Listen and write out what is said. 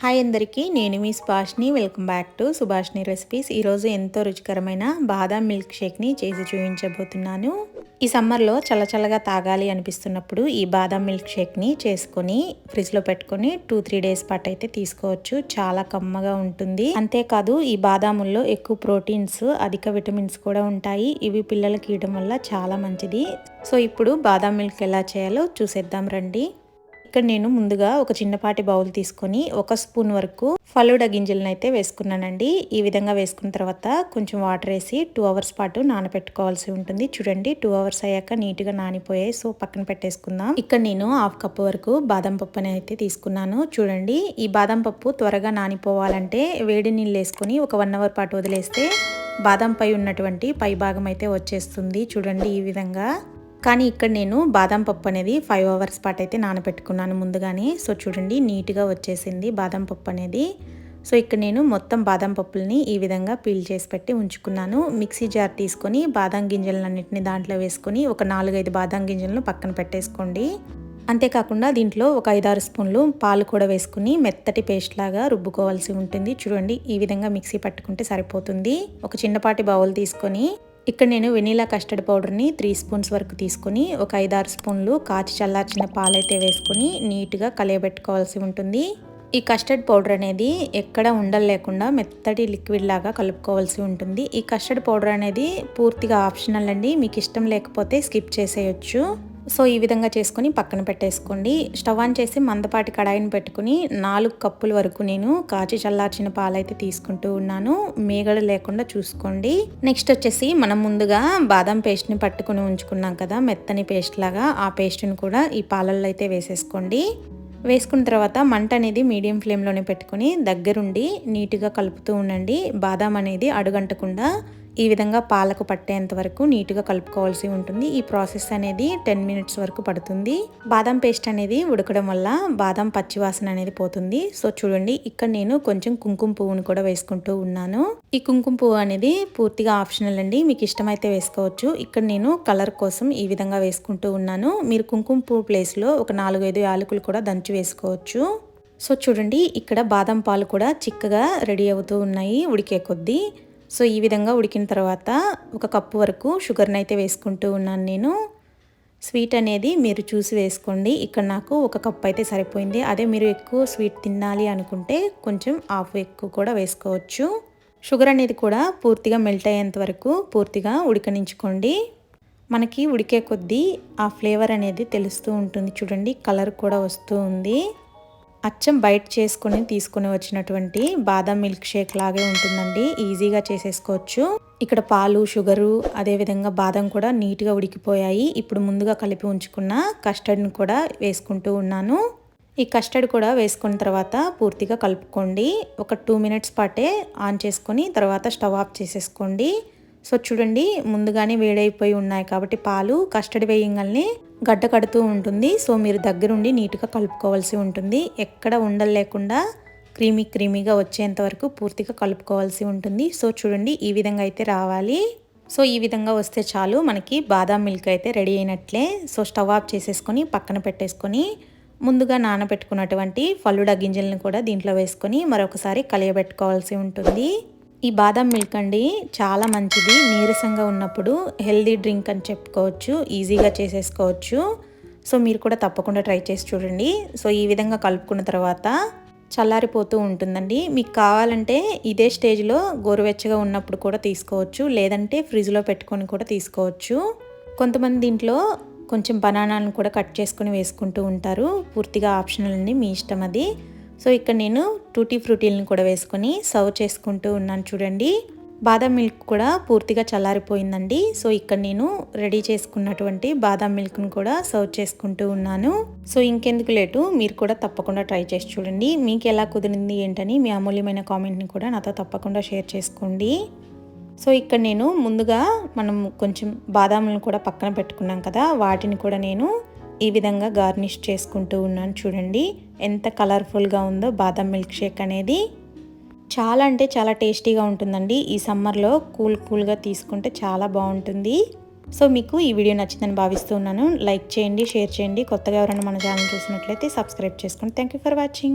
Hi అందరికీ నేను మీ Subhashini welcome back to Subhashini recipes. ఈరోజు ఎంతో రుచికరమైన బాదాం మిల్క్ షేక్ని చేసి చూపించబోతున్నాను. ఈ సమ్మర్లో చల్లచల్లగా తాగాలి అనిపిస్తున్నప్పుడు ఈ బాదాం మిల్క్ షేక్ని చేసుకొని ఫ్రిడ్జ్లో పెట్టుకొని టూ త్రీ డేస్ పాటు అయితే తీసుకోవచ్చు. చాలా కమ్మగా ఉంటుంది. అంతేకాదు ఈ బాదాముల్లో ఎక్కువ ప్రోటీన్స్ అధిక విటమిన్స్ కూడా ఉంటాయి. ఇవి పిల్లలకి ఇవ్వడం వల్ల చాలా మంచిది. సో ఇప్పుడు బాదాం మిల్క్ ఎలా చేయాలో చూసేద్దాం రండి. ఇక్కడ నేను ముందుగా ఒక చిన్నపాటి బౌల్ తీసుకొని ఒక స్పూన్ వరకు ఫలుడా గింజలను అయితే వేసుకున్నానండి. ఈ విధంగా వేసుకున్న తర్వాత కొంచెం వాటర్ వేసి టూ అవర్స్ పాటు నానబెట్టుకోవాల్సి ఉంటుంది. చూడండి టూ అవర్స్ అయ్యాక నీట్గా నానిపోయాయి. సో పక్కన పెట్టేసుకుందాం. ఇక్కడ నేను హాఫ్ కప్ వరకు బాదం పప్పు అయితే తీసుకున్నాను. చూడండి ఈ బాదం పప్పు త్వరగా నానిపోవాలంటే వేడి నీళ్ళు వేసుకొని ఒక వన్ అవర్ పాటు వదిలేస్తే బాదం పై ఉన్నటువంటి పై భాగం అయితే వచ్చేస్తుంది. చూడండి ఈ విధంగా కానీ ఇక్కడ నేను బాదం పప్పు అనేది ఫైవ్ అవర్స్ పాటు అయితే నానబెట్టుకున్నాను ముందుగానే. సో చూడండి నీట్గా వచ్చేసింది బాదం పప్పు అనేది. సో ఇక్కడ నేను మొత్తం బాదం పప్పుల్ని ఈ విధంగా పీల్ చేసి పెట్టి ఉంచుకున్నాను. మిక్సీ జార్ తీసుకొని బాదం గింజలన్నింటినీ దాంట్లో వేసుకొని ఒక నాలుగైదు బాదం గింజలను పక్కన పెట్టేసుకోండి. అంతేకాకుండా దీంట్లో ఒక ఐదారు స్పూన్లు పాలు కూడా వేసుకుని మెత్తటి పేస్ట్ లాగా రుబ్బుకోవాల్సి ఉంటుంది. చూడండి ఈ విధంగా మిక్సీ పట్టుకుంటే సరిపోతుంది. ఒక చిన్నపాటి బౌల్ తీసుకొని ఇక్కడ నేను వెనీలా కస్టర్డ్ పౌడర్ని త్రీ స్పూన్స్ వరకు తీసుకొని ఒక ఐదారు స్పూన్లు కాచి చల్లార్చిన పాలైతే వేసుకొని నీట్గా కలియబెట్టుకోవాల్సి ఉంటుంది. ఈ కస్టర్డ్ పౌడర్ అనేది ఎక్కడ ఉండలు లేకుండా మెత్తటి లిక్విడ్ లాగా కలుపుకోవాల్సి ఉంటుంది. ఈ కస్టర్డ్ పౌడర్ అనేది పూర్తిగా ఆప్షనల్ అండి. మీకు ఇష్టం లేకపోతే స్కిప్ చేసేయచ్చు. సో ఈ విధంగా చేసుకొని పక్కన పెట్టేసుకోండి. స్టవ్ ఆన్ చేసి మందపాటి కడాయిని పెట్టుకుని నాలుగు కప్పుల వరకు నేను కాచి చల్లార్చిన పాలైతే తీసుకుంటూ ఉన్నాను. మేగడ లేకుండా చూసుకోండి. నెక్స్ట్ వచ్చేసి మనం ముందుగా బాదం పేస్ట్ని పట్టుకుని ఉంచుకున్నాం కదా మెత్తని పేస్ట్ లాగా. ఆ పేస్ట్ని కూడా ఈ పాలల్లో అయితే వేసేసుకోండి. వేసుకున్న తర్వాత మంట అనేది మీడియం ఫ్లేమ్లోనే పెట్టుకుని దగ్గరుండి నీట్గా కలుపుతూ ఉండండి. బాదం అనేది అడుగంటకుండా ఈ విధంగా పాలకు పట్టేంత వరకు నీట్గా కలుపుకోవాల్సి ఉంటుంది. ఈ ప్రాసెస్ అనేది టెన్ మినిట్స్ వరకు పడుతుంది. బాదం పేస్ట్ అనేది ఉడకడం వల్ల బాదం పచ్చివాసన అనేది పోతుంది. సో చూడండి ఇక్కడ నేను కొంచెం కుంకుమ పువ్వును కూడా వేసుకుంటూ ఉన్నాను. ఈ కుంకుమ పువ్వు అనేది పూర్తిగా ఆప్షనల్ అండి. మీకు ఇష్టమైతే వేసుకోవచ్చు. ఇక్కడ నేను కలర్ కోసం ఈ విధంగా వేసుకుంటూ ఉన్నాను. మీరు కుంకుమ పువ్వు ప్లేస్లో ఒక నాలుగైదు యాలకులు కూడా దంచి వేసుకోవచ్చు. సో చూడండి ఇక్కడ బాదం పాలు కూడా చిక్కగా రెడీ అవుతూ ఉన్నాయి. ఉడికే కొద్దీ సో ఈ విధంగా ఉడికిన తర్వాత ఒక కప్పు వరకు షుగర్ని అయితే వేసుకుంటూ ఉన్నాను నేను. స్వీట్ అనేది మీరు చూసి వేసుకోండి. ఇక్కడ నాకు ఒక కప్ అయితే సరిపోయింది. అదే మీరు ఎక్కువ స్వీట్ తినాలి అనుకుంటే కొంచెం ఆఫ్ ఎక్కువ కూడా వేసుకోవచ్చు. షుగర్ అనేది కూడా పూర్తిగా మెల్ట్ అయ్యేంత వరకు పూర్తిగా ఉడకనించుకోండి. మనకి ఉడికే కొద్దీ ఆ ఫ్లేవర్ అనేది తెలుస్తూ ఉంటుంది. చూడండి కలర్ కూడా వస్తూ ఉంది. అచ్చం బయట చేసుకుని తీసుకుని వచ్చినటువంటి బాదం మిల్క్ షేక్ లాగే ఉంటుందండి. ఈజీగా చేసేసుకోవచ్చు. ఇక్కడ పాలు షుగరు అదేవిధంగా బాదం కూడా నీట్గా ఉడికిపోయాయి. ఇప్పుడు ముందుగా కలిపి ఉంచుకున్న కస్టర్డ్ని కూడా వేసుకుంటూ ఉన్నాను. ఈ కస్టర్డ్ కూడా వేసుకున్న తర్వాత పూర్తిగా కలుపుకోండి. ఒక టూ మినిట్స్ పాటే ఆన్ చేసుకొని తర్వాత స్టవ్ ఆఫ్ చేసేసుకోండి. సో చూడండి ముందుగానే వేడైపోయి ఉన్నాయి కాబట్టి పాలు కస్టర్డ్ వేయంగానే గడ్డ కడుతూ ఉంటుంది. సో మీరు దగ్గరుండి నీట్గా కలుపుకోవాల్సి ఉంటుంది. ఎక్కడ ఉండలు లేకుండా క్రీమీ క్రీమీగా వచ్చేంత వరకు పూర్తిగా కలుపుకోవాల్సి ఉంటుంది. సో చూడండి ఈ విధంగా అయితే రావాలి. సో ఈ విధంగా వస్తే చాలు. మనకి బాదాం మిల్క్ అయితే రెడీ అయినట్లే. సో స్టవ్ ఆఫ్ చేసేసుకొని పక్కన పెట్టేసుకొని ముందుగా నానబెట్టుకున్నటువంటి ఫల్లుడా గింజలను కూడా దీంట్లో వేసుకొని మరొకసారి కలియబెట్టుకోవాల్సి ఉంటుంది. ఈ బాదం మిల్క్ అండి చాలా మంచిది నీరసంగా ఉన్నప్పుడు హెల్దీ డ్రింక్ అని చెప్పుకోవచ్చు ఈజీగా చేసేసుకోవచ్చు. సో మీరు కూడా తప్పకుండా ట్రై చేసి చూడండి. సో ఈ విధంగా కలుపుకున్న తర్వాత చల్లారిపోతూ ఉంటుందండి. మీకు కావాలంటే ఇదే స్టేజ్లో గోరువెచ్చగా ఉన్నప్పుడు కూడా తీసుకోవచ్చు లేదంటే ఫ్రిడ్జ్లో పెట్టుకొని కూడా తీసుకోవచ్చు. కొంతమంది దీంట్లో కొంచెం బనానాలను కూడా కట్ చేసుకొని వేసుకుంటూ ఉంటారు. పూర్తిగా ఆప్షనల్ అండి మీ ఇష్టం అది. సో ఇక్కడ నేను టూటీ ఫ్రూటీలను కూడా వేసుకొని సర్వ్ చేసుకుంటూ ఉన్నాను చూడండి. బాదం మిల్క్ కూడా పూర్తిగా చల్లారిపోయిందండి. సో ఇక్కడ నేను రెడీ చేసుకున్నటువంటి బాదం మిల్క్ను కూడా సర్వ్ చేసుకుంటూ ఉన్నాను. సో ఇంకెందుకు లేటు మీరు కూడా తప్పకుండా ట్రై చేసి చూడండి. మీకు ఎలా కుదిరింది ఏంటని మీ అమూల్యమైన కామెంట్ని కూడా నాతో తప్పకుండా షేర్ చేసుకోండి. సో ఇక్కడ నేను ముందుగా మనం కొంచెం బాదాములను కూడా పక్కన పెట్టుకున్నాం కదా వాటిని కూడా నేను ఈ విధంగా గార్నిష్ చేసుకుంటూ ఉన్నాను చూడండి. ఎంత కలర్ఫుల్గా ఉందో బాదం మిల్క్ షేక్ అనేది. చాలా అంటే చాలా టేస్టీగా ఉంటుందండి. ఈ సమ్మర్లో కూల్ కూల్గా తీసుకుంటే చాలా బాగుంటుంది. సో మీకు ఈ వీడియో నచ్చిందని భావిస్తున్నాను లైక్ చేయండి షేర్ చేయండి. కొత్తగా ఎవరైనా మన ఛానల్ చూసినట్లయితే సబ్స్క్రైబ్ చేసుకోండి థ్యాంక్ యూ ఫర్ వాచింగ్.